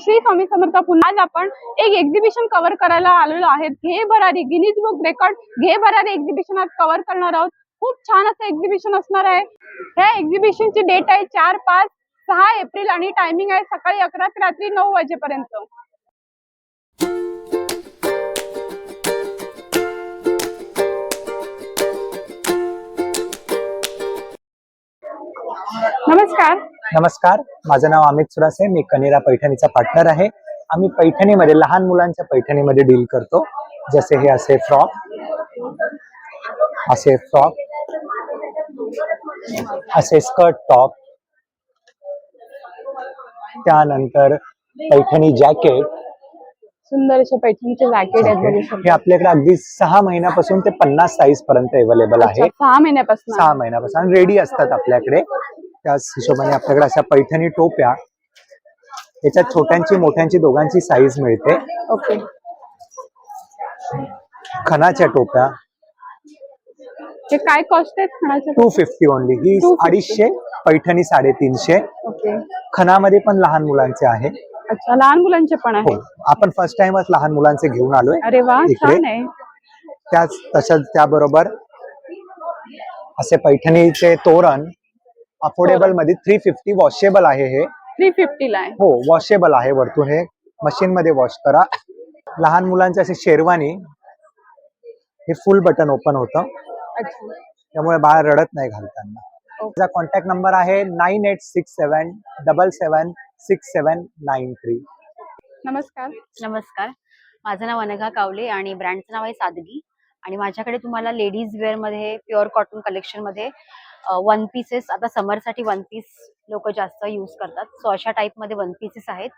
श्री स्वामी समर्थ पुन्हा आज आपण एक एक्झिबिशन कव्हर करायला आलेलो आहे घे भरारी गिनीज बुक रेकॉर्ड घे भरारी एक्झिबिशन आज कव्हर करणार आहोत. खूप छान असं एक्झिबिशन असणार आहे. ह्या एक्झिबिशनची डेट आहे चार पाच सहा एप्रिल आणि टायमिंग आहे सकाळी अकरा ते रात्री नऊ वाजेपर्यंत. नमस्कार. नमस्कार. माझं नाव अमित सुरासे. मी कनेरा पैठणीचा पार्टनर आहे. आम्ही पैठणीमध्ये लहान मुलांच्या पैठणीमध्ये डील करतो. जसे हे असे फ्रॉक. असे फ्रॉक. असे स्कर्ट टॉप त्यानंतर पैठणी जॅकेट सुंदर असे पैठणीचे जॅकेट आहेत बघू हे शकता आपल्याकडे अगदी सहा महिन्यापासून ते पन्नास साईज पर्यंत अवेलेबल अच्छा, आहे. सहा महिन्यापासून. सहा महिन्यापासून. रेडी असतात आपल्याकडे. त्याच हिशोबाने आपल्याकडे अशा पैठणी टोप्या याच्यात छोट्यांची मोठ्यांची दोघांची साईज मिळते. ओके. खणाच्या टोप्या. हे काय कॉस्ट आहेत खाण्याच्या टू फिफ्टी ओनली ही 250. अडीचशे पैठणी साडेतीनशे. ओके. खणामध्ये पण लहान मुलांचे आहे. अच्छा लहान मुलांचे पण हो. आहे आपण फर्स्ट टाइमच लहान मुलांचे घेऊन आलोय. अरे वा इकडे. छान आहे. त्याच तशाच त्याबरोबर असे पैठणीचे तोरण अफोर्डेबलमध्ये थ्री फिफ्टी वॉशेबल आहे हे. थ्री फिफ्टीला आहे. हो वॉशेबल आहे वरतून हे. मशीन मध्ये वॉश करा. लहान मुलांचे असे शेरवानी. हे फुल बटन ओपन होतं. त्यामुळे बाळ रडत नाही घालताना. माझा कॉन्टॅक्ट नंबर आहे nine eight six seven double seven six seven nine three नमस्कार. नमस्कार. माझं नाव अनघा कावले आणि ब्रँडचं नाव आहे सादगी. आणि माझ्याकडे तुम्हाला लेडीज वेअरमध्ये प्युअर कॉटन कलेक्शनमध्ये वन पीसेस आता समरसाठी वन पीस लोक जास्त यूज करतात. सो अशा टाईपमध्ये वन पीसेस आहेत.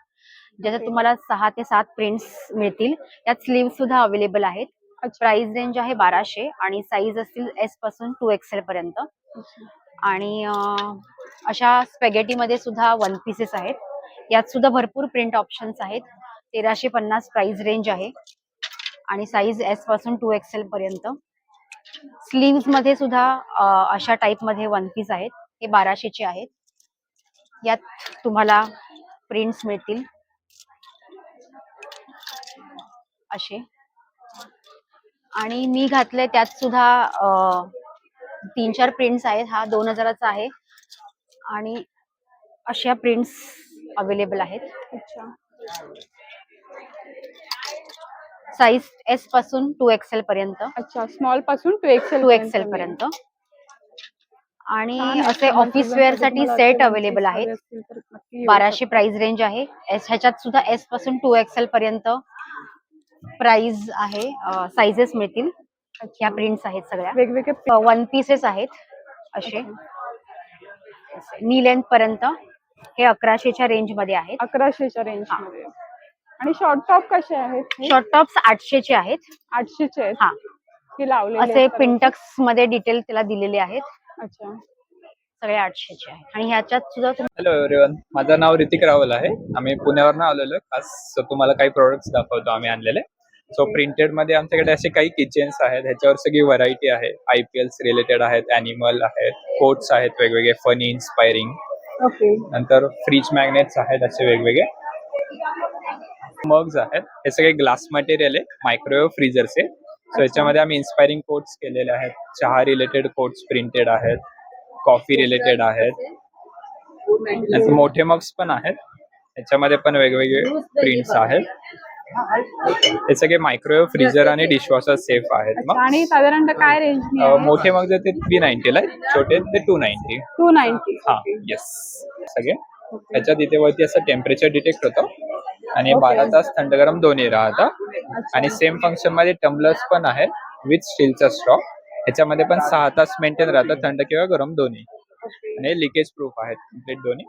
ज्याच्यात. तुम्हाला सहा ते सात प्रिंट्स मिळतील. त्यात स्लीव सुद्धा अवेलेबल आहेत. प्राइस रेंज आहे बाराशे आणि साईज असतील एसपासून टू एक्सेल पर्यंत. आणि अशा स्पेगेटी मध्ये सुद्धा वन पीसेस आहेत. यात सुद्धा भरपूर प्रिंट ऑप्शन्स आहेत. तेराशे पन्नास प्राइस रेंज आहे. आणि साईज एसपासून टू एक्सेल पर्यंत. स्लीव्समध्ये सुद्धा अशा टाइपमध्ये वन पीस आहेत. हे बाराशेचे आहेत. यात तुम्हाला प्रिंट्स मिळतील. असे आणि मी घातले त्यात सुद्धा तीन चार प्रिंट्स आहेत. हा दोन हजाराचा आहे. आणि अशा प्रिंट्स अवेलेबल आहेत. अच्छा. साईज एसपासून टू एक्सेल पर्यंत. अच्छा स्मॉलपासून टू एक्सेल टू एक्सेल पर्यंत आणि असे ऑफिस वेअरसाठी सेट अवेलेबल आहेत. बाराशे प्राइस रेंज आहे. एस ह्याच्यात सुद्धा एसपासून टू एक्सेल पर्यंत प्राइस आहे. साइजेस मिळतील. ह्या प्रिंट्स आहेत सगळ्या. वेगवेगळे वन पीसेस आहेत असे. नी लेंथ पर्यंत हे अकराशेच्या रेंजमध्ये आहेत. अकराशेच्या रेंजमध्ये. आणि शॉर्ट टॉप कसे आहेत हे? शॉर्ट टॉप्स आठशेचे आहेत. आठशेचे आहेत? हा. हे लावलेले असे. पिंटक्समध्ये डिटेल त्याला दिलेले आहेत. अच्छा. सगळे आठशेचे आहेत. आणि ह्याच्यात सुद्धा तुम्ही हॅलो एव्हरीवन माझं नाव ऋतिक रावल आहे. आम्ही पुण्यावरनं आलेलो आहे. खास so तुम्हाला काही प्रोडक्ट्स दाखवतो. आम्ही आणलेले. सो प्रिंटेडमध्ये आमच्याकडे असे काही किचन्स आहेत. ह्याच्यावर सगळी व्हरायटी आहे. आय पी एल्स रिलेटेड आहेत. अॅनिमल आहेत. कोट्स आहेत वेगवेगळे. फनी इन्स्पायरिंग ओके नंतर फ्रीज मॅग्नेट्स आहेत असे वेगवेगळे. मग्स आहेत. हे सगळे ग्लास मटेरियल आहे मायक्रोवेव्ह फ्रीजरचे सो याच्यामध्ये आम्ही इन्स्पायरिंग कोट्स केलेले आहेत. चहा रिलेटेड कोट्स प्रिंटेड आहेत. कॉफी रिलेटेड आहेत. मोठे मग्स पण आहेत. याच्यामध्ये पण वेगवेगळे प्रिंट्स आहेत. हे सगळे मायक्रोवेव्ह फ्रीजर आणि डिशवॉशर सेफ आहेत मग आणि साधारणतः काय रेंज मोठे मग ते थ्री नाईन्टीला छोटे ते टू नाईन्टी टू नाईन्टी हा येस सगळे. त्याच्यात इथे वरती असं टेम्परेचर डिटेक्ट होतं. आणि. बारा तास थंड गरम दोन्ही राहतं. आणि सेम फंक्शनमध्ये टम्बलर्स पण आहेत विथ स्टीलचा स्टॉक ह्याच्यामध्ये पण सहा तास मेंटेन राहतं थंड किंवा गरम दोन्ही. आणि लिकेज प्रूफ आहेत कंप्लीट दोन्ही.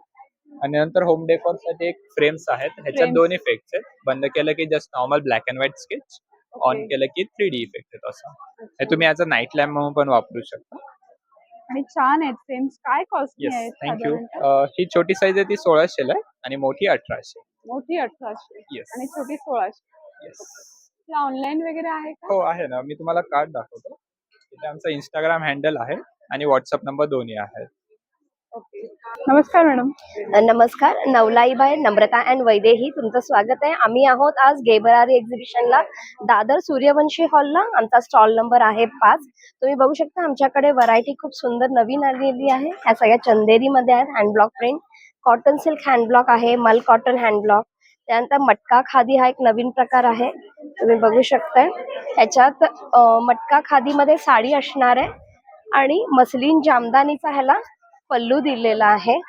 आणि नंतर होम डेकोरसाठी एक फ्रेम्स आहेत. ह्याच्यात. दोन इफेक्ट्स आहेत. बंद केलं की just normal black and white sketch on. केलं की थ्री डी इफेक्ट येतो असं. हे तुम्ही ॲज अ नाईट लॅम्प म्हणून पण वापरू शकता. आणि छान आहेत फ्रेम्स काय कॉस्ट येस आहेत थँक्यू साधारणतः? ही छोटी साईज आहे ती सोळाशेला आहे आणि मोठी अठराशे. मोठी अठराशे. येस आणि छोटी सोळाशे. येस ऑनलाईन वगैरे आहे का? हो आहे ना. मी तुम्हाला कार्ड दाखवतो. इथे आमचा इंस्टाग्राम हँडल आहे आणि व्हॉट्सअप नंबर दोन्ही आहेत. नमस्कार मॅडम. नमस्कार. नवलाईबाई नम्रता अँड वैदेही तुमचं स्वागत आहे. आम्ही आहोत आज गेबरारी एक्झिबिशनला दादर सूर्यवंशी हॉलला आमचा स्टॉल नंबर आहे पाच. तुम्ही बघू शकता आमच्याकडे व्हरायटी खूप सुंदर नवीन आलेली आहे. ह्या सगळ्या चंदेरीमध्ये आहेत handblock print cotton silk handblock आहे मल कॉटन हँडब्लॉक त्यानंतर मटका खादी हा एक नवीन प्रकार आहे. तुम्ही बघू शकताय. ह्याच्यात मटका खादीमध्ये साडी असणार आहे. आणि मसलीन जामदानीचा ह्याला पल्लू दिलेला आहे.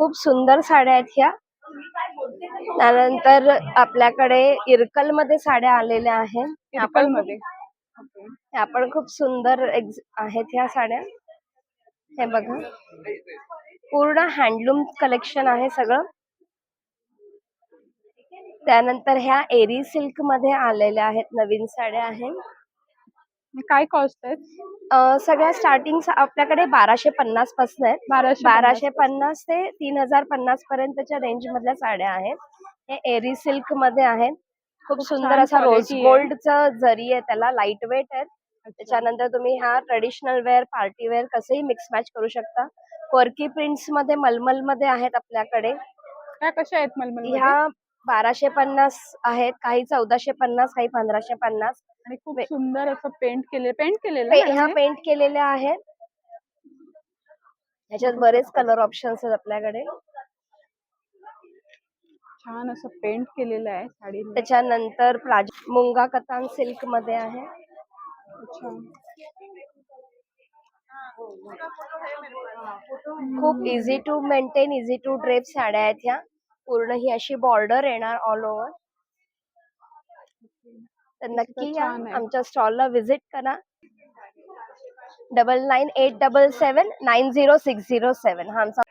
खूप सुंदर साड्या आहेत ह्या. त्यानंतर आपल्याकडे इरकलमध्ये साड्या आलेल्या आहेत. ह्या Circle पण मध्ये ह्या पण खूप सुंदर आहेत ह्या साड्या. हे बघा. पूर्ण हँडलूम कलेक्शन आहे सगळं. त्यानंतर ह्या एरी सिल्कमध्ये आलेल्या आहेत नवीन साड्या आहेत. काय कॉस्ट आहे अं, सगळ्या स्टार्टिंग आपल्याकडे बाराशे पन्नासपासून आहेत. बाराशे बाराशे पन्नास ते तीन हजार पन्नास पर्यंतच्या रेंज मधल्या साड्या आहेत. हे एरी सिल्कमध्ये आहेत. खूप खूप सुंदर छान असा रोज quality आहे. गोल्डचं जरी आहे त्याला लाइट वेट आहे त्याच्यानंतर तुम्ही हा ट्रेडिशनल वेअर पार्टी वेअर कसंही मिक्स मॅच करू शकता. वर्की प्रिंट्समध्ये मलमलमध्ये आहेत आपल्याकडे. काय कशा आहेत मलमल ह्या बाराशे पन्नास आहेत काही चौदाशे पन्नास काही पंधराशे पन्नास. आणि खूप वे- सुंदर असं पेंट केले पेंट केलेलं पे- आहे ह्या पेंट केलेल्या आहेत. ह्याच्यात बरेच कलर ऑप्शन्स आहेत आपल्याकडे? छान असं पेंट केलेलं आहे साडीला त्याच्यानंतर प्लाज मुंगा कतान सिल्कमध्ये आहे. खूप easy to maintain easy to drape साड्या आहेत ह्या. पूर्ण ही अशी बॉर्डर येणार ऑल ओव्हर तर नक्की या. आमच्या स्टॉलला व्हिजिट करा. Double nine eight double seven nine zero six zero seven हा आमचा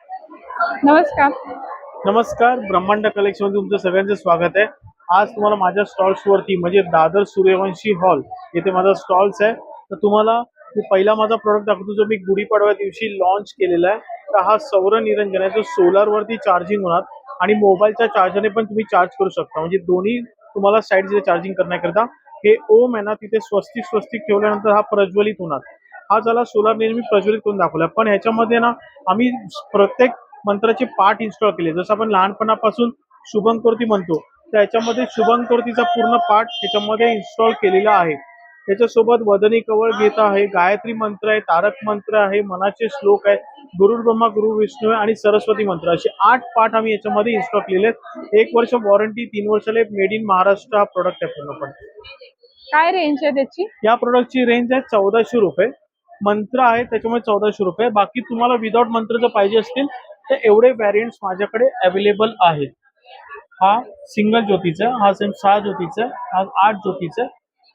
नमस्कार. नमस्कार ब्रह्मांड कलेक्शनमध्ये तुमचं सगळ्यांचं स्वागत आहे. आज तुम्हाला माझ्या स्टॉल्स वरती म्हणजे दादर सूर्यवंशी हॉल येथे माझा स्टॉल्स आहे. तर तुम्हाला मी पहिला माझा प्रोडक्ट दाखवतो जो मी गुढीपाडव्या दिवशी लॉन्च केलेला आहे. तर हा सौर निरंजन आहे. जो सोलार वरती चार्जिंग होणार. आणि मोबाईलच्या चार्जरने पण तुम्ही चार्ज करू शकता. म्हणजे दोन्ही तुम्हाला साईड चार्जिंग करण्याकरिता हे ओम आहे ना तिथे स्वस्तिक स्वस्तिक ठेवल्यानंतर हा प्रज्वलित होणार. हा झाला सोलार मी प्रज्वलित करून दाखवला. पण ह्याच्यामध्ये ना आम्ही प्रत्येक मंत्राचे पाठ इन्स्टॉल केले. जसं आपण लहानपणापासून शुभंकरोती म्हणतो तर याच्यामध्ये शुभंकरोतीचा पूर्ण पाठ त्याच्यामध्ये इन्स्टॉल केलेला आहे. त्याच्यासोबत वदनी कवळ गीत आहे गायत्री मंत्र आहे तारक मंत्र आहे मनाचे श्लोक आहे गुरु ब्रह्मा गुरु विष्णू आहे आणि सरस्वती मंत्र. असे आठ पाठ आम्ही याच्यामध्ये इन्स्टॉल केलेले आहेत. एक वर्ष वॉरंटी तीन वर्षाला मेड इन महाराष्ट्र हा प्रोडक्ट आहे पूर्णपणे. काय रेंज आहे त्याची? या प्रोडक्टची रेंज आहे चौदाशे रुपये. मंत्र आहे त्याच्यामुळे चौदाशे रुपये. बाकी तुम्हाला विदाउट मंत्र जर पाहिजे असतील तर एवढे व्हॅरियंट्स माझ्याकडे अवेलेबल आहेत. हा सिंगल ज्योतीचा हा सेम सहा ज्योतीचा हा आठ ज्योतीचा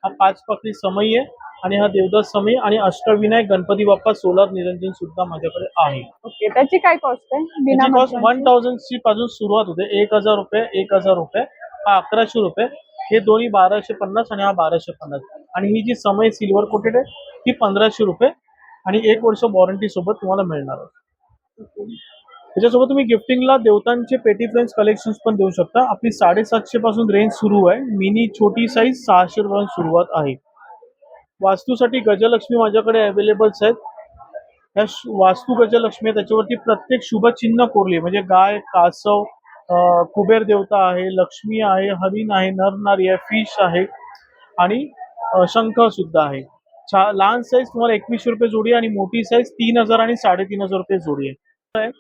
हा पाच पाकळी समयी आहे आणि हा देवदास समयी आणि अष्टविनायक गणपती बाप्पा सोलार निरंजन सुद्धा माझ्याकडे आहे. ओके त्याची काय कॉस्ट आहे? बिना त्याची कॉस्ट वन? थाउजंड ची पासून सुरुवात होते. एक हजार रुपये एक हजार रुपये हा अकराशे रुपये. हे दोन्ही बाराशे पन्नास आणि हा बाराशे पन्नास. आणि ही जी समय सिल्वर कोटेड आहे ती पंधराशे रुपये आणि एक वर्ष वॉरंटी सोबत तुम्हाला मिळणार आहे. त्याच्यासोबत तुम्ही गिफ्टिंगला देवतांचे पेटी फ्रेंड्स कलेक्शन्स पण देऊ शकता. आपली साडेसातशे पासून रेंज सुरू आहे. मिनी छोटी साईज सहाशे रुपयापासून सुरुवात आहे. वास्तूसाठी गजलक्ष्मी माझ्याकडे अवेलेबल्स आहेत. ह्या वास्तू गजलक्ष्मी त्याच्यावरती प्रत्येक शुभचिन्ह कोरली म्हणजे गाय कासव कुबेर देवता आहे लक्ष्मी आहे हरिण आहे नरनारी आहे फिश आहे. आणि शंख सुद्धा आहे. छा लहान साईज तुम्हाला एकवीसशे रुपये जोडी आहे आणि मोठी साईज तीन हजार आणि साडेतीन हजार रुपये जोडी आहे.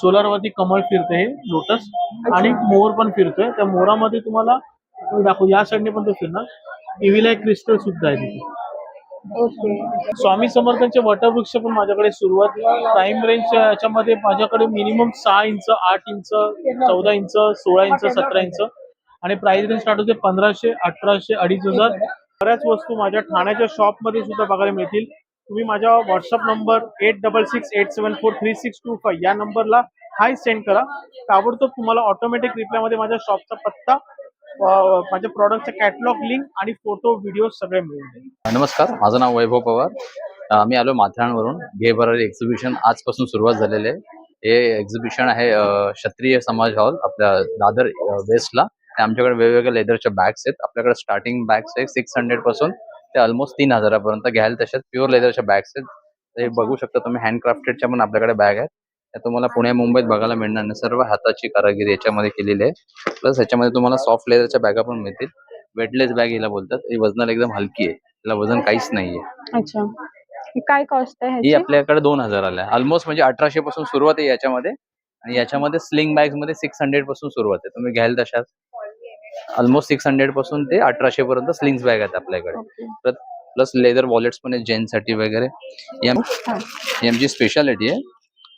सोलार वरती कमळ फिरते हे लोटस आणि मोर पण फिरतोय. त्या मोरामध्ये तुम्हाला दाखवू या साईडने पण तो फिरणार. इव्हिलाय क्रिस्टल सुद्धा आहे तिथे. स्वामी समर्थांचे वटवृक्ष पण माझ्याकडे सुरुवात. टाइम रेंज याच्यामध्ये माझ्याकडे मिनिमम सहा इंच आठ इंच चौदा इंच सोळा इंच सतरा इंच. आणि प्राइस रेंज स्टार्ट होते पंधराशे अठराशे अडीच हजार. बऱ्याच वस्तू माझ्या ठाण्याच्या शॉपमध्ये सुद्धा बघायला मिळतील. तुम्ही माझ्या WhatsApp number eight double six eight seven four three six two five या नंबरला हाय सेंड करा. ताबडतोब तुम्हाला ऑटोमॅटिक रिप्लायमध्ये माझ्या शॉपचा पत्ता माझ्या प्रॉडक्टचा कॅटलॉग लिंक आणि फोटो व्हिडिओ सगळे मिळून जाईल. नमस्कार माझं नाव वैभव पवार. मी आलो माथेरानवरून. घे भरारी एक्झिबिशन आजपासून सुरुवात झालेले आहे. हे एक्झिबिशन आहे क्षत्रिय समाज हॉल आपल्या दादर वेस्टला आमच्याकडे वेगवेगळ्या लेदरच्या बॅग्स आहेत. आपल्याकडे स्टार्टिंग बॅग्स आहे सिक्स हंड्रेडपासून ते ऑलमोस्ट तीन हजारापर्यंत घ्याल. तशाच प्युअर लेदरच्या बॅग्स आहेत. हे बघू शकता तुम्ही हँडक्राफ्टेडच्या पण आपल्याकडे बॅग आहेत. त्या तुम्हाला पुणे मुंबईत बघायला मिळणार नाही. सर्व हाताची कारागिरी याच्यामध्ये केलेली आहे. प्लस याच्यामध्ये तुम्हाला सॉफ्ट लेदरच्या बॅगा पण मिळतील. वेटलेस बॅग हिला बोलतात. ही वजनाला एकदम हलकी आहे. तिला वजन काहीच नाहीये. अच्छा. काय कॉस्ट आहे ही आपल्याकडे दोन हजार आल्या. ऑलमोस्ट म्हणजे अठराशे पासून सुरुवात आहे याच्यामध्ये. आणि याच्यामध्ये स्लिंग बॅगमध्ये सिक्स हंड्रेडपासून सुरुवात आहे. तुम्ही घ्याल तशाच. ऑलमोस्ट सिक्स हंड्रेडपासून ते अठराशे पर्यंत स्लिंग्स बॅग आहेत आपल्याकडे. प्लस लेदर वॉलेट्स पण आहेत जेंट्ससाठी वगैरे. ही आमची स्पेशालिटी आहे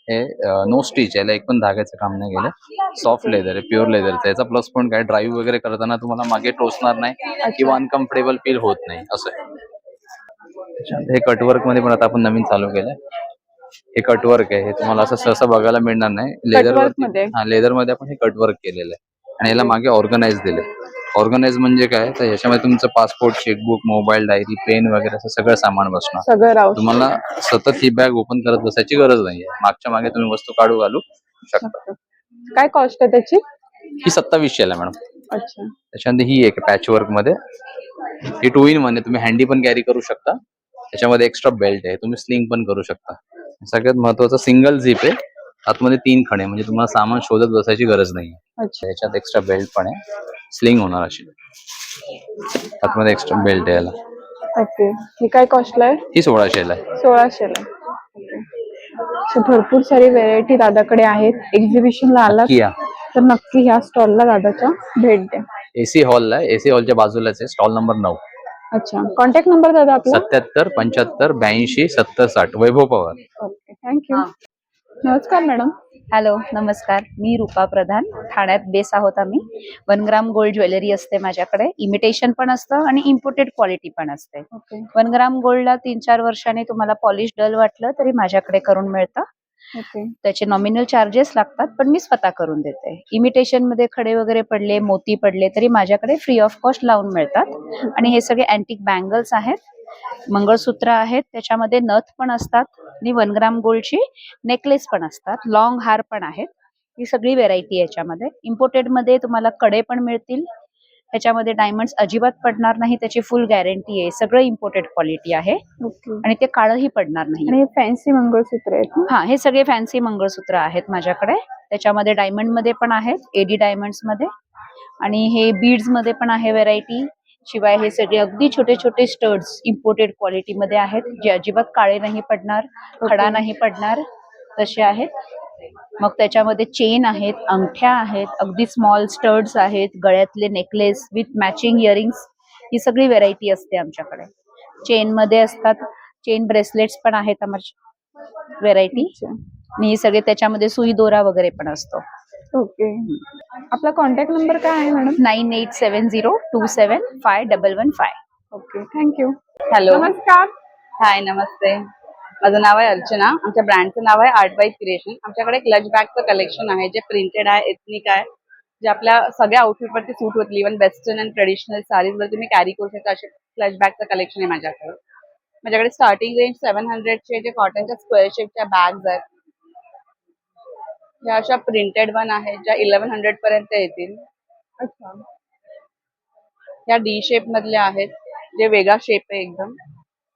हे नो स्टिच याला एक पण धाग्याचं काम नाही गेलं सॉफ्ट लेदर आहे प्युअर लेदरचं याचा प्लस पॉईंट काय ड्राईव्ह वगैरे करताना तुम्हाला मागे टोचणार नाही किंवा अनकम्फर्टेबल फील होत नाही असं आहे. हे कटवर्कमध्ये पण आता आपण नवीन चालू केलंय. हे कटवर्क आहे हे तुम्हाला असं सहसा बघायला मिळणार नाही. लेदरमध्ये? हा लेदरमध्ये आपण हे कटवर्क केलेलं आहे. आणि याला मागे ऑर्गनाइज दिले. ऑर्गनाइज म्हणजे काय? तर याच्यामध्ये तुमचं passport chequebook mobile diary pen वगैरे असं सगळं सामान बसणार. सगळं राहू तुम्हाला सतत ही बॅग ओपन करत बसायची गरज नाहीये. मागच्या मागे तुम्ही वस्तू काढू घालू शकता. शकतं. काय कॉस्ट आहे त्याची? ही सत्तावीसशे आहे मॅडम अच्छा. त्याच्यानंतर ही एक पॅच वर्कमध्ये. ही टू इन वन आहे. तुम्ही हँडी पण कॅरी करू शकता. त्याच्यामध्ये एक्स्ट्रा बेल्ट आहे. तुम्ही स्लिंग पण करू शकता. सगळ्यात महत्वाचं सिंगल झिप आहे. आतमध्ये तीन खणे म्हणजे तुम्हाला सामान शोधत बसायची गरज नाही अच्छा. याच्यात एक्स्ट्रा बेल्ट पण आहे. स्लिंग होणार अशी. आतमध्ये एक्स्ट्रा बेल्ट आहे याला. ओके. ही काय कॉस्टला आहे? ही सोळाशेला आहे. सोळाशेला अशी भरपूर सारी व्हेरायटी दादाकडे आहेत. एक्झिबिशनला आलात? किया तर नक्की ह्या स्टॉलला दादाच्या भेट द्या. एसी हॉलला आहे. एसी हॉलच्या बाजूलाच आहे. स्टॉल नंबर नऊ. अच्छा. कॉन्टॅक्ट नंबर दादा आपला? सत्याहत्तर पंच्याहत्तर ब्याऐंशी सत्तर साठ. Vaibhav Pawar. Okay. Thank you नमस्कार मॅडम. हॅलो नमस्कार. मी रूपा प्रधान. ठाण्यात बेस आहोत आम्ही. वन ग्राम गोल्ड ज्वेलरी असते माझ्याकडे. इमिटेशन पण असतं आणि इम्पोर्टेड क्वालिटी पण असते. ओके. वन ग्राम गोल्डला तीन चार वर्षांनी तुम्हाला पॉलिश डल वाटलं तरी माझ्याकडे करून मिळतं. ओके. त्याचे नॉमिनल चार्जेस लागतात पण मी स्वतः करून देते. इमिटेशनमध्ये खडे वगैरे पडले मोती पडले तरी माझ्याकडे फ्री ऑफ कॉस्ट लावून मिळतात. आणि हे सगळे अँटिक बँगल्स आहेत. मंगळसूत्र आहेत त्याच्यामध्ये नथ पण असतात आणि वन ग्राम गोल्डची नेकलेस पण असतात लॉंग हार पण आहेत. ही सगळी व्हेरायटी याच्यामध्ये. इम्पोर्टेडमध्ये तुम्हाला कडे पण मिळतील त्याच्यामध्ये डायमंड्स अजिबात पडणार नाही त्याची फुल गॅरंटी आहे. सगळं इम्पोर्टेड क्वालिटी आहे. आणि ते काळंही पडणार नाही. हे फॅन्सी मंगळसूत्र आहेत? हा हे सगळे फॅन्सी मंगळसूत्र आहेत माझ्याकडे. त्याच्यामध्ये डायमंडमध्ये पण आहेत एडी डायमंड्समध्ये. आणि हे बीड्समध्ये पण आहे व्हेरायटी शिवाय हे सगळे अगदी छोटे छोटे स्टड्स इम्पोर्टेड क्वालिटी मध्ये आहेत जे अजिबात काळे नाही पडणार खडा नाही पडणार तसे आहेत. मग त्याच्यामध्ये चेन आहेत अंगठ्या आहेत अगदी स्मॉल स्टड्स आहेत गळ्यातले नेकलेस विथ मॅचिंग इयरिंग्स ही सगळी व्हेरायटी असते आमच्याकडे. चेन मध्ये असतात चेन ब्रेसलेट्स पण आहेत आमच्या व्हेरायटी. आणि हे सगळे त्याच्यामध्ये सुई दोरा वगैरे पण असतो. ओके. आपला कॉन्टॅक्ट नंबर काय आहे madam nine eight seven zero two seven five double one five. Okay thank you hello नमस्कार. हाय नमस्ते. माझं नाव आहे अर्चना. आमच्या ब्रँडचं नाव आहे आर्ट बाय क्रिएशन आमच्याकडे क्लच बॅगचं कलेक्शन आहे जे प्रिंटेड आहे एथनिक आहे जे आपल्या सगळ्या आउटफिटवरती सूट होतील. इव्हन वेस्टर्न अँड ट्रेडिशनल साडीजवर तुम्ही कॅरी करू शकता असे क्लच बॅगचं कलेक्शन आहे माझ्याकडे. माझ्याकडे स्टार्टिंग रेंज सेव्हन हंड्रेडचे जे कॉटनच्या स्क्वेअर शेपच्या बॅग्स आहेत या अशा प्रिंटेड वन आहेत ज्या इलेव्हन हंड्रेड पर्यंत येतील. अच्छा. या डी शेप मधल्या आहेत जे वेगळा शेप आहे एकदम.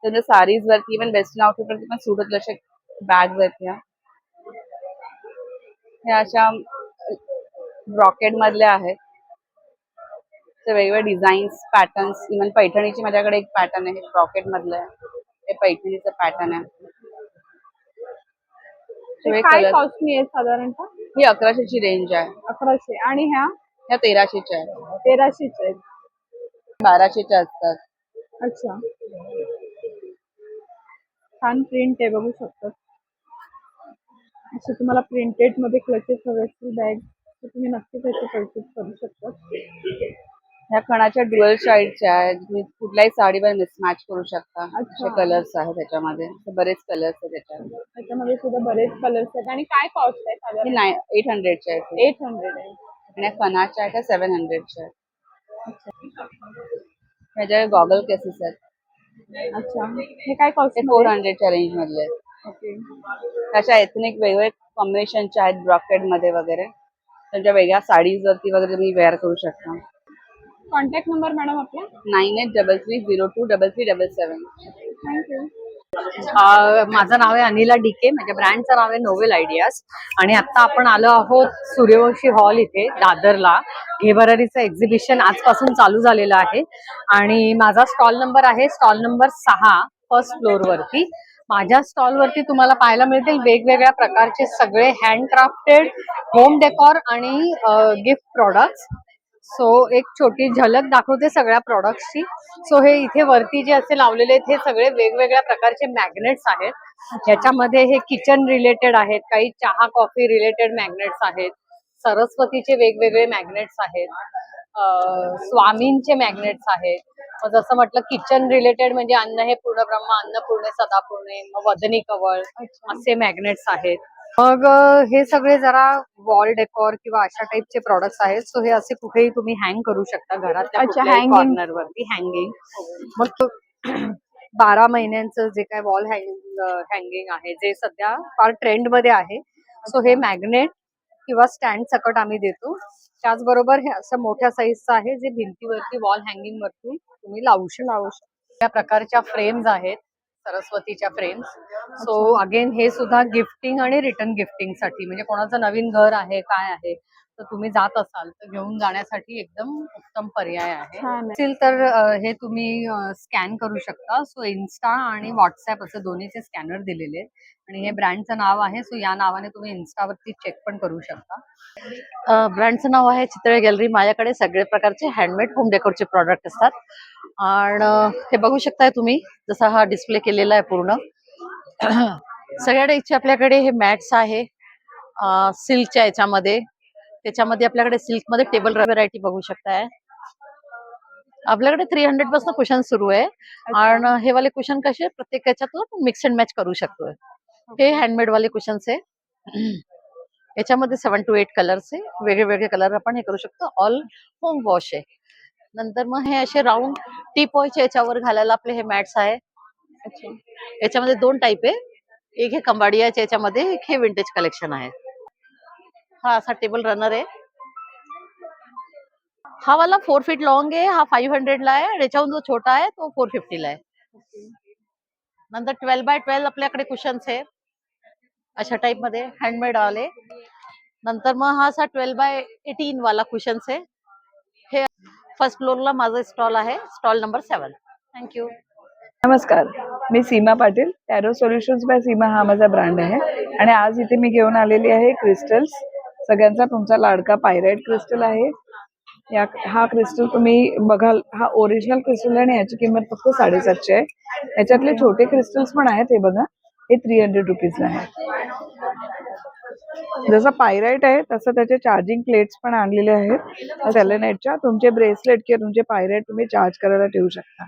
त्याच्या साडीज वरती इव्हन वेस्टर्न आउटफिट वरती पण सूट होतील असे बॅग्स आहेत या. ह्या अशा रॉकेट मधल्या आहेत. ते वेगवेगळे डिझाईन्स पॅटर्न्स इव्हन पैठणीची माझ्याकडे एक पॅटर्न आहे रॉकेट मधलं आहे. हे पैठणीचं पॅटर्न आहे. ते हे काय कॉस्टनी आहे साधारणतः? ही अकराशेची रेंज आहे. अकराशे. आणि ह्या? ह्या तेराशेच्या आहेत. तेराशेच्या आहेत. बाराशेच्या असतात. अच्छा. छान प्रिंट आहे बघू शकता. असं तुम्हाला प्रिंटेडमध्ये क्लचेस हवे असतील बॅग तर तुम्ही नक्की त्याचे परचेस करू शकता. ह्या खणाच्या डुअल साईडच्या आहेत. तुम्ही कुठल्याही साडीवर मिसमॅच करू शकता. असे. कलर्स आहेत त्याच्यामध्ये. बरेच कलर्स आहेत त्याच्यात. त्याच्यामध्ये सुद्धा बरेच कलर्स आहेत. आणि काय कॉस्ट आहे साधारण? एट हंड्रेडचे आहेत. एट हंड्रेड आहे. आणि या खणाच्या आहेत त्या सेव्हन हंड्रेडच्या आहेत. ह्याच्या गॉगल केसेस आहेत. अच्छा. हे काय कॉस्ट फोर हंड्रेडच्या रेंज मधले आहेत. ओके. त्याच्या एथनिक वेगवेगळे कॉम्बिनेशनच्या आहेत ब्रॉकेडमध्ये वगैरे. त्यांच्या वेगळ्या साडीज वरती वगैरे तुम्ही वेअर करू शकता. कॉन्टॅक्ट नंबर मॅडम आपला? Nine eight double three zero two double three double seven. Thank you माझं नाव आहे अनिला डिके माझ्या ब्रँडचं नाव आहे नोवेल आयडियाज. आणि आता आपण आलो आहोत सूर्यवंशी हॉल इथे दादरला. घेबरारीचं एक्झिबिशन आजपासून चालू झालेलं आहे. आणि माझा स्टॉल नंबर आहे स्टॉल नंबर सहा फर्स्ट फ्लोअर वरती. माझ्या स्टॉल वरती तुम्हाला पाहायला मिळतील वेगवेगळ्या प्रकारचे सगळे हँडक्राफ्टेड होम डेकॉर आणि गिफ्ट प्रॉडक्ट्स सो एक छोटी झलक दाखवते सगळ्या प्रॉडक्ट्सची सो हे इथे वरती जे असे लावलेले आहेत हे सगळे वेगवेगळ्या प्रकारचे मॅग्नेट्स आहेत. याच्यामध्ये हे किचन रिलेटेड आहेत काही चहा कॉफी रिलेटेड मॅग्नेट्स आहेत सरस्वतीचे वेगवेगळे मॅग्नेट्स आहेत स्वामींचे मॅग्नेट्स आहेत. मग जसं म्हटलं किचन रिलेटेड म्हणजे अन्न हे पूर्ण ब्रह्म अन्न पूर्ण सदा पूर्णे मग वदनी कवळ असे मॅग्नेट्स आहेत. मग हे सगळे जरा वॉल डेकॉर किंवा अशा टाईपचे प्रॉडक्ट्स आहेत. सो हे असे कुठेही तुम्ही हँग करू शकता hanging. कॉर्नर वरती हँगिंग मग बारा महिन्यांचं जे काय वॉल हँगिंग आहे जे सध्या फार ट्रेंडमध्ये आहे. सो हे मॅग्नेट किंवा स्टँड सकट आम्ही देतो. त्याचबरोबर हे असं मोठ्या साईजचं आहे जे भिंतीवरती वॉल हँगिंग वरती तुम्ही लावू शकता लावू शकता त्या प्रकारच्या फ्रेम्स आहेत. सरस्वतीच्या फ्रेम्स सो अगेन हे सुद्धा गिफ्टिंग आणि रिटर्न गिफ्टिंगसाठी. म्हणजे कोणाचं नवीन घर आहे काय आहे तर तुम्ही जात असाल तर घेऊन जाण्यासाठी एकदम उत्तम पर्याय आहे. असेल तर हे तुम्ही स्कॅन करू शकता. सो इन्स्टा आणि व्हॉट्सअप असे दोन्हीचे स्कॅनर दिलेले आहेत. आणि हे ब्रँडचं नाव आहे सो या नावाने तुम्ही इन्स्टावरती चेक पण करू शकता. ब्रँडचं नाव आहे चितळे गॅलरी. माझ्याकडे सगळे प्रकारचे हँडमेड होम डेकोरचे प्रॉडक्ट असतात. आणि हे बघू शकताय तुम्ही जसा हा डिस्प्ले केलेला आहे पूर्ण. सगळ्या टाईपचे आपल्याकडे हे मॅट्स आहे सिल्कच्या याच्यामध्ये. त्याच्यामध्ये आपल्याकडे सिल्कमध्ये टेबल व्हरायटी बघू शकताय. आपल्याकडे थ्री हंड्रेडपासून कुशन सुरू आहे. आणि हे वाले कुशन कसे? प्रत्येक याच्यातून मिक्स अँड मॅच करू शकतोय. हे हँडमेड वाले कुशन्स आहे. याच्यामध्ये सेवन टू एट कलर्स आहे. वेगळे वेगळे कलर आपण हे करू शकतो. ऑल होम वॉश आहे. नंतर मग हे असे राऊंड टी पॉयच्या याच्यावर घालायला आपले हे मॅट्स आहे. याच्यामध्ये दोन टाईप आहे. एक हे कंबाडियाच्या याच्यामध्ये एक हे विंटेज कलेक्शन आहे. हा असा टेबल रनर आहे. हा वाला फोर फीट लॉंग आहे हा फाईव्ह हंड्रेडला आहे आणि याच्याहून जो छोटा आहे तो फोर फिफ्टीला आहे. नंतर ट्वेल्व बाय ट्वेल्व आपल्याकडे कुशन्स आहे अशा टाइपमध्ये हँडमेड आले नंतर मग हा असा ट्वेल्व बाय एटीन वाला कुशन्स आहे. हे फर्स्ट फ्लोअरला माझा स्टॉल आहे स्टॉल नंबर सेवन थँक्यू नमस्कार. मी Seema Patil tarot solutions by Seema हा माझा ब्रँड आहे. आणि आज इथे मी घेऊन आलेली आहे क्रिस्टल्स सगळ्यांचा तुमचा लाडका पायराईट क्रिस्टल आहे. या हा क्रिस्टल तुम्ही बघाल हा ओरिजिनल क्रिस्टल आहे आणि याची किंमत फक्त साडेसातशे आहे. याच्यातले छोटे क्रिस्टल्स पण आहेत हे बघा. हे थ्री हंड्रेड रुपीजला आहे. जसं पायराईट आहे तसं त्याचे चार्जिंग प्लेट्स पण आणलेले आहेत. सेलेनाईटच्या तुमचे ब्रेसलेट किंवा तुमचे पायराईट तुम्ही चार्ज करायला ठेवू शकता.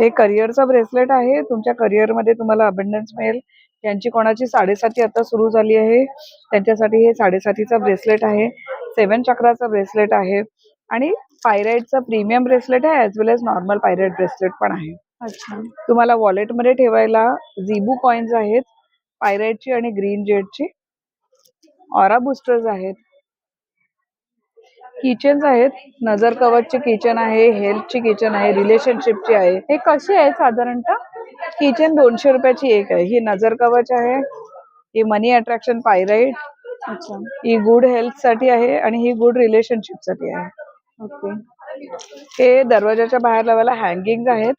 हे करिअरचं ब्रेसलेट आहे. तुमच्या करिअरमध्ये तुम्हाला अबंडन्स मिळेल. त्यांची कोणाची साडेसाती आता सुरू झाली आहे त्यांच्यासाठी हे साडेसातीचा ब्रेसलेट आहे सेवन चक्राचा ब्रेसलेट आहे आणि पायराईटचं प्रीमियम ब्रेसलेट आहे ॲज वेल एज नॉर्मल पायराईट ब्रेसलेट पण आहे. अच्छा. तुम्हाला वॉलेटमध्ये ठेवायला झिबू कॉइन्स आहेत पायराईटची आणि ग्रीन जेटची. ऑरा बुस्टर्स आहेत. किचन्स आहेत. नजर कवचची किचन आहे हेल्थची किचन आहे रिलेशनशिपची आहे. हे कसे आहे साधारणतः? किचन दोनशे रुपयाची एक आहे. ही नजर कवच आहे. ही मनी अट्रॅक्शन पायराईट. अच्छा. ही गुड हेल्थसाठी आहे आणि ही गुड रिलेशनशिपसाठी आहे. ओके. हे दरवाजाच्या बाहेर लावायला हँगिंग आहेत.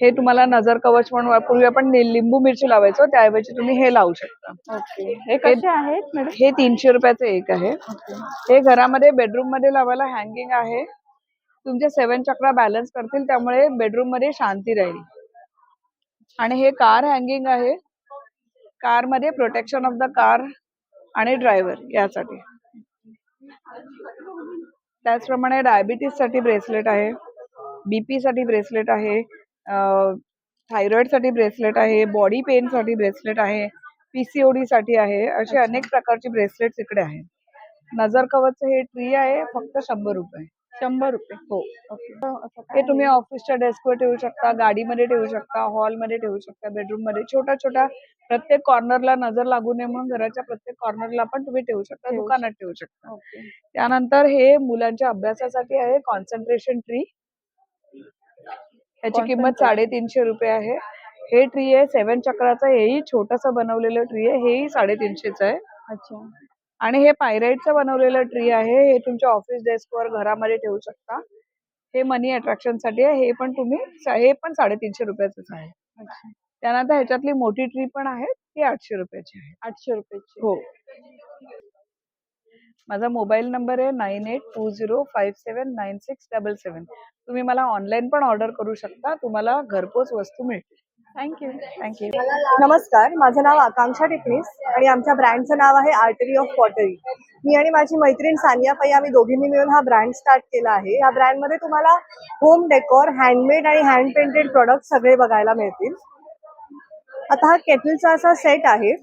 हे तुम्हाला नजर कवच म्हणून पूर्वी आपण लिंबू मिरची लावायचो त्याऐवजी तुम्ही हे लावू शकता. हे कसे आहेत मॅडम हे तीनशे रुपयाचं एक आहे. हे घरामध्ये बेडरूममध्ये लावायला हँगिंग आहे. तुमचे सेवन चक्रा बॅलन्स करतील त्यामुळे बेडरूममध्ये शांती राहील. आणि हे कार हँगिंग आहे. कारमध्ये प्रोटेक्शन ऑफ द कार आणि ड्रायव्हर यासाठी. त्याचप्रमाणे डायबिटीजसाठी ब्रेसलेट आहे. बीपी साठी ब्रेसलेट आहे. थायरॉइडसाठी ब्रेसलेट आहे बॉडी पेन साठी ब्रेसलेट आहे पीसीओडी साठी आहे असे अनेक प्रकारचे ब्रेसलेट्स इकडे आहेत नजर कवच हे ट्री आहे फक्त शंभर रुपये. शंभर रुपये. हो हे. काय? तुम्ही ऑफिसच्या डेस्कवर ठेवू शकता गाडीमध्ये ठेवू शकता हॉलमध्ये ठेवू शकता बेडरूममध्ये छोट्या छोट्या प्रत्येक कॉर्नरला नजर लागू नये म्हणून घराच्या प्रत्येक कॉर्नरला पण तुम्ही ठेवू शकता दुकानात ठेवू शकता. त्यानंतर हे मुलांच्या अभ्यासासाठी आहे कॉन्सन्ट्रेशन ट्री. ह्याची किंमत. साडेतीनशे रुपये आहे. हे ट्री आहे सेवन चक्राचं हेही छोटस बनवलेलं ट्री आहे हेही साडेतीनशेच आहे. अच्छा. आणि हे पायराईटचं बनवलेलं ट्री आहे हे तुमच्या ऑफिस डेस्कवर घरामध्ये ठेवू शकता. हे मनी अट्रॅक्शनसाठी आहे हे पण तुम्ही हे पण साडेतीनशे रुपयाचंच आहे. त्यानंतर ह्याच्यातली मोठी ट्री पण आहे ती आठशे रुपयाची आहे. आठशे रुपयाची. हो. माझा मोबाईल नंबर आहे nine eight two zero five seven nine six double seven तुम्ही मला ऑनलाईन पण ऑर्डर करू शकता. तुम्हाला घरपोच वस्तू मिळतील. थँक्यू थँक्यू नमस्कार. माझं नाव आकांक्षा टिपणीस आणि आमच्या ब्रँडचं नाव आहे आर्टरी ऑफ पॉटरी. मी आणि माझी मैत्रीण सानिया पै आम्ही दोघींनी मिळून हा ब्रँड स्टार्ट केला आहे. या ब्रँडमध्ये तुम्हाला होम डेकोर हँडमेड आणि हँड पेंटेड प्रोडक्ट सगळे बघायला मिळतील. आता हा केटलचा असा सेट आहे.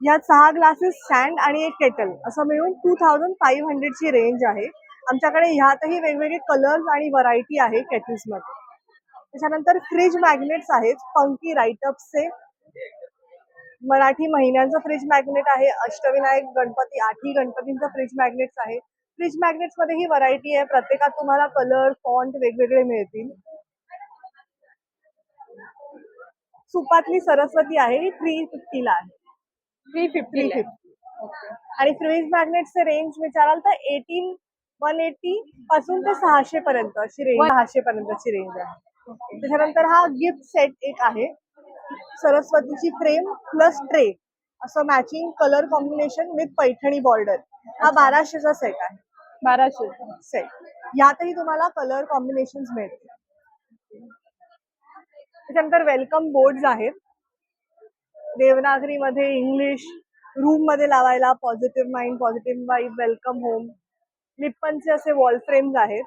ह्यात सहा ग्लासेस स्टँड आणि एक केटल असं मिळून टू थाउजंड फाईव्ह हंड्रेडची रेंज आहे. आमच्याकडे ह्यातही वेगवेगळे कलर्स आणि व्हरायटी आहे केटल्समध्ये त्याच्यानंतर फ्रीज मॅग्नेट्स आहेत पंकी राईटअप्सचे मराठी महिन्यांचं फ्रीज मॅग्नेट आहे अष्टविनायक गणपती आठही गणपतींचं फ्रीज मॅग्नेट्स आहे. फ्रीज मॅग्नेट्समध्ये ही व्हरायटी आहे प्रत्येकात तुम्हाला कलर फॉन्ट वेगवेगळे मिळतील. सुपातली सरस्वती आहे ही थ्री फिफ्टीला आहे. थ्री फिफ्टी फिफ्टी आणि फ्रीज मॅग्नेटचे रेंज विचाराल तर एटीन वन एटी पासून ते सहाशे पर्यंत अशी रेंज सहाशे पर्यंतची रेंज आहे. त्याच्यानंतर हा गिफ्ट सेट एक आहे. सरस्वतीची फ्रेम प्लस ट्रे असं matching colour combination with Paithani border हा बाराशेचा सेट आहे. बाराशे. सेट यातही तुम्हाला कलर कॉम्बिनेशन मिळतील. त्याच्यानंतर वेलकम बोर्ड आहेत. देवनागरीमध्ये इंग्लिश रूममध्ये लावायला positive mind positive vibe welcome home लिप्पनचे असे वॉल फ्रेम्स आहेत.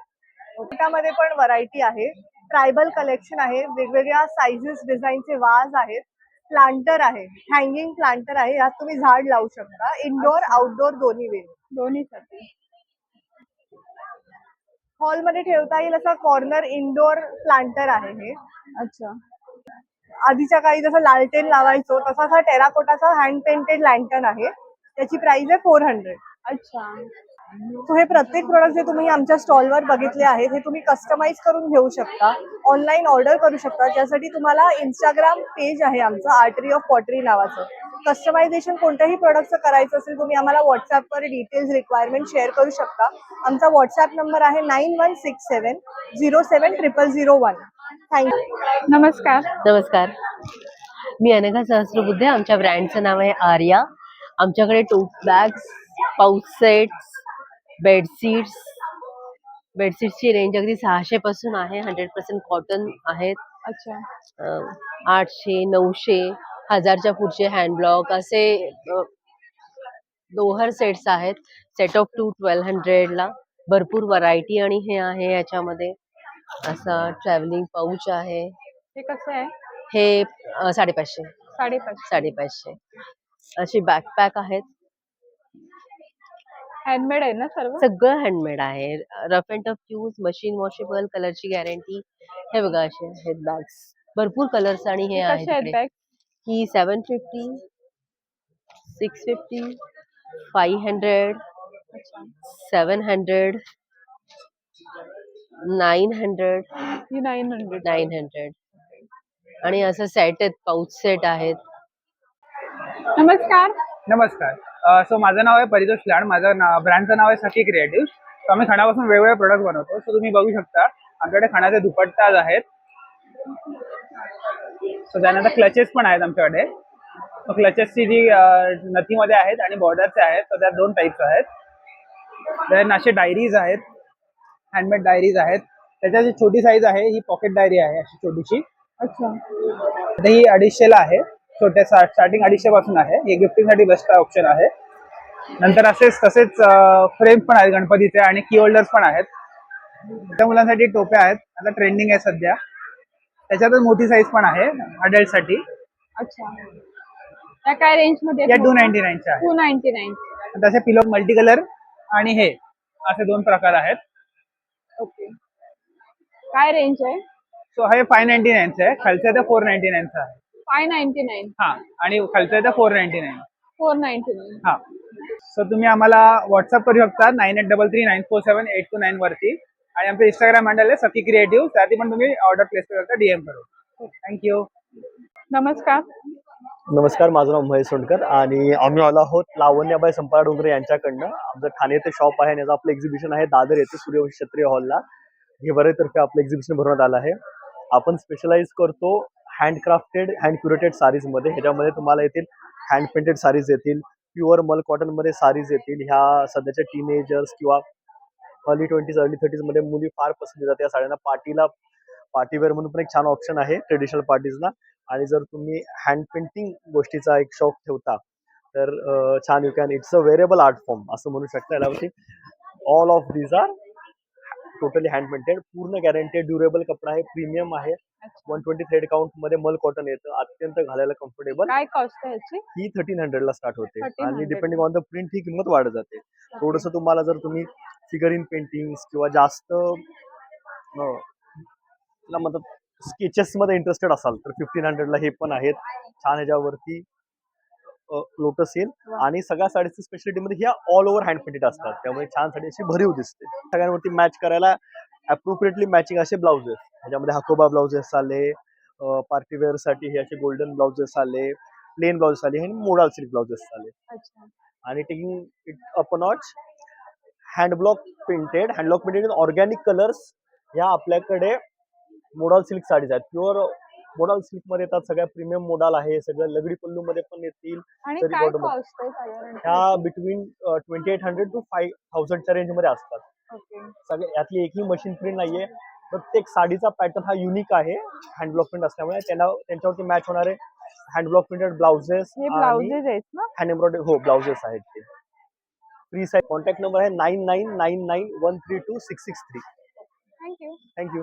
त्यामध्ये पण व्हरायटी आहे. ट्रायबल कलेक्शन आहे. वेगवेगळ्या साइजेस डिझाईनचे वाज आहेत. प्लांटर आहे. हँगिंग प्लांटर आहे. यात तुम्ही झाड लावू शकता. इनडोअर आउटडोअर दोन्ही वेळ दोन्हीसाठी हॉलमध्ये ठेवता येईल असा कॉर्नर इनडोअर प्लांटर आहे हे. अच्छा. आधीच्या काळी जसं लालटेन लावायचो तसा हा टेराकोटाचा हँड पेंटेड लँटर्न आहे. त्याची प्राइस आहे फोर हंड्रेड अच्छा. सो हे प्रत्येक प्रोडक्ट जे तुम्ही आमच्या स्टॉलवर बघितले आहेत हे तुम्ही कस्टमाइज करून घेऊ शकता. ऑनलाईन ऑर्डर करू शकता. ज्यासाठी तुम्हाला इंस्टाग्राम पेज आहे आमचं आर्टरी ऑफ पॉटरी नावाचं. कस्टमायझेशन कोणत्याही प्रोडक्टचं करायचं असेल तुम्ही आम्हाला व्हॉट्सअपवर डिटेल्स रिक्वायरमेंट शेअर करू शकता. आमचा व्हॉट्सअप नंबर आहे nine one six seven zero seven triple zero one नमस्कार. नमस्कार. मी अनघा सहस्रबुद्धे आमच्या ब्रँडचं नाव आहे आर्या. आमच्याकडे tote bags pouch sets bedsheets बेडशीट्सची range अगदी सहाशे पासून आहे हंड्रेड पर्सेंट कॉटन आहेत. अच्छा. आठशे नऊशे हजारच्या पुढचे हँड ब्लॉक असे दोहर सेट्स आहेत. सेट ऑफ टू ट्वेल्व हंड्रेडला भरपूर व्हरायटी आणि हे आहे याच्यामध्ये. असा ट्रॅव्हलिंग पाऊच आहे. हे कसं आहे? हे अं, साडेपाचशे. साडेपाचशे. साडेपाचशे. अशी बॅकपॅक आहेत. हँडमेड आहे ना सर्व? सगळं हँडमेड आहे. Rough and tough use machine washable कलरची गॅरंटी हे बघा असे आहेत बॅग्स भरपूर कलर्स आणि हे आहेत कसे आहेत इकडे. बॅग ही seven fifty six fifty five hundred seven hundred nine hundred. ही नाईन हंड्रेड. Nine hundred. आणि असं सेट आहेत पाऊच सेट आहेत. नमस्कार. नमस्कार. सो माझं नाव आहे परितोष लाड. माझं नाव ब्रँडचं नाव आहे सखी क्रिएटिव्ह. सो आम्ही खणापासून वेगवेगळे प्रोडक्ट बनवतो. सो तुम्ही बघू शकता आमच्याकडे खणाचे दुपट्टाज आहेत. सो त्यानंतर क्लचेस पण आहेत आमच्याकडे. सो क्लचेसची जी नथीमध्ये आहेत आणि बॉर्डरचे आहेत. तर त्या दोन टाईप्स आहेत. देन असे डायरीज आहेत. हँडमेड डायरीज आहेत. त्याच्या जी छोटी साईज आहे ही पॉकेट डायरी आहे अशी छोटीशी. अच्छा. ही अडीचशेला आहे. छोट्या स्टार्टिंग अडीचशे पासून आहे. हे गिफ्टिंगसाठी बेस्ट ऑप्शन आहे. नंतर असेच तसेच फ्रेम पण आहेत गणपतीचे आणि की होल्डर्स पण आहेत. त्या मुलांसाठी टोप्या आहेत. आता ट्रेंडिंग आहे सध्या. त्याच्यातच मोठी साईज पण आहे adult साठी. अच्छा. त्या काय रेंजमध्ये या टू नाईन्टी नाईनच्या टू नाईन्टी नाईन तसे पिलो मल्टी कलर आणि हे असे दोन प्रकार आहेत. ओके. काय रेंज आहे? सो हे फाय नाईन्टी नाईनचं आहे. खालचं ते फोर नाईन्टी नाईनचं आहे. फाय नाईन्टी नाईन हा. आणि खालचं ते four ninety nine four ninety nine हा. सो तुम्ही आम्हाला व्हॉट्सअप करू शकता. Nine eight double three nine four seven eight two nine वरती. आणि आमचं इंस्टाग्राम हँडल आहे सखी क्रिएटिव्ह त्यासाठी पण तुम्ही ऑर्डर प्लेस करू शकता. डीएम करून थँक्यू नमस्कार. नमस्कार माझं नाव महेश सोंडकर आणि आम्ही आलो आहोत लावण्याबाई संपा डोंगरे यांच्याकडनं. आमचं ठाणे येथे शॉप आहे आणि याचं आपलं एक्झिबिशन आहे दादर येथे सूर्यवंश क्षत्रिय हॉलला घेवरेतर्फे आपलं एक्झिबिशन भरवण्यात आलं आहे. आपण स्पेशलाइज करतो हँडक्राफ्टेड हँड क्युरेटेड साडीजमध्ये ह्याच्यामध्ये तुम्हाला येतील हँड पेंटेड साडीज येतील प्युअर मल कॉटनमध्ये साडीज येतील. ह्या सध्याच्या टीनेजर्स किंवा अर्ली ट्वेंटीज अर्ली थर्टीजमध्ये मुली फार पसंत जाते या साड्यांना. पार्टीला पार्टीवेअर म्हणून पण एक छान ऑप्शन आहे ट्रेडिशनल पार्टीजला आणि जर तुम्ही हँड पेंटिंग गोष्टीचा एक शौक ठेवता तर छान you can it's a wearable art form असं म्हणू शकता यावरती all of these are totally hand painted पूर्ण गॅरंटेड ड्युरेबल कपडा आहे प्रीमियम आहे. वन ट्वेंटी थ्रेड काउंटमध्ये मल कॉटन येतं अत्यंत घालायला कम्फर्टेबल काय कॉस्ट आहे ही थर्टीन हंड्रेड ला स्टार्ट होते. 1300 आणि डिपेंडिंग ऑन द प्रिंट ही किंमत वाढत जाते. थोडस तुम्हाला जर तुम्ही फिगर इन पेंटिंग किंवा जास्त ला म्हणतात स्केचेस मध्ये इंटरेस्टेड असाल तर फिफ्टीन हंड्रेडला हे पण आहेत. छान ह्याच्यावरती लोटस येईल. आणि सगळ्या साडीची स्पेशालिटी मध्ये ह्या ऑल ओव्हर हँड पेंटेड असतात. त्यामुळे छान साडी अशी भरीव दिसते. सगळ्यांवरती मॅच करायला अप्रोप्रिएटली मॅचिंग असे ब्लाउजेस ह्याच्यामध्ये हाकोबा ब्लाउजेस आले पार्टीवेअरसाठी हे असे गोल्डन ब्लाउजेस आले प्लेन ब्लाउजेस आले आणि मोडाल सिल्क ब्लाउजेस आले. आणि taking it up notch hand block printed hand block printed organic colours ह्या आपल्याकडे मोडाल सिल्क साडीज आहेत. प्युअर मोडाल सिल्कमध्ये येतात सगळ्या प्रीमियम मोडाल आहे सगळं लगडी पल्लू मध्ये. पण येतील ह्या between twenty eight hundred to five थाउजंडच्या रेंजमध्ये असतात. सगळे यातली एकही मशीन प्रिंट नाहीये. प्रत्येक साडीचा पॅटर्न हा युनिक आहे हँडब्लॉक प्रिंट असल्यामुळे. त्यांना त्यांच्यावरती मॅच होणारे हँडब्लॉक प्रिंटेड ब्लाउजेस हे ब्लाउजेस आहेत ना? हँड एम्ब्रॉयडरी हो ब्लाउजेस आहेत ते. फ्री साईज कॉन्टॅक्ट नंबर आहे nine nine nine nine one three two six six three thank you thank you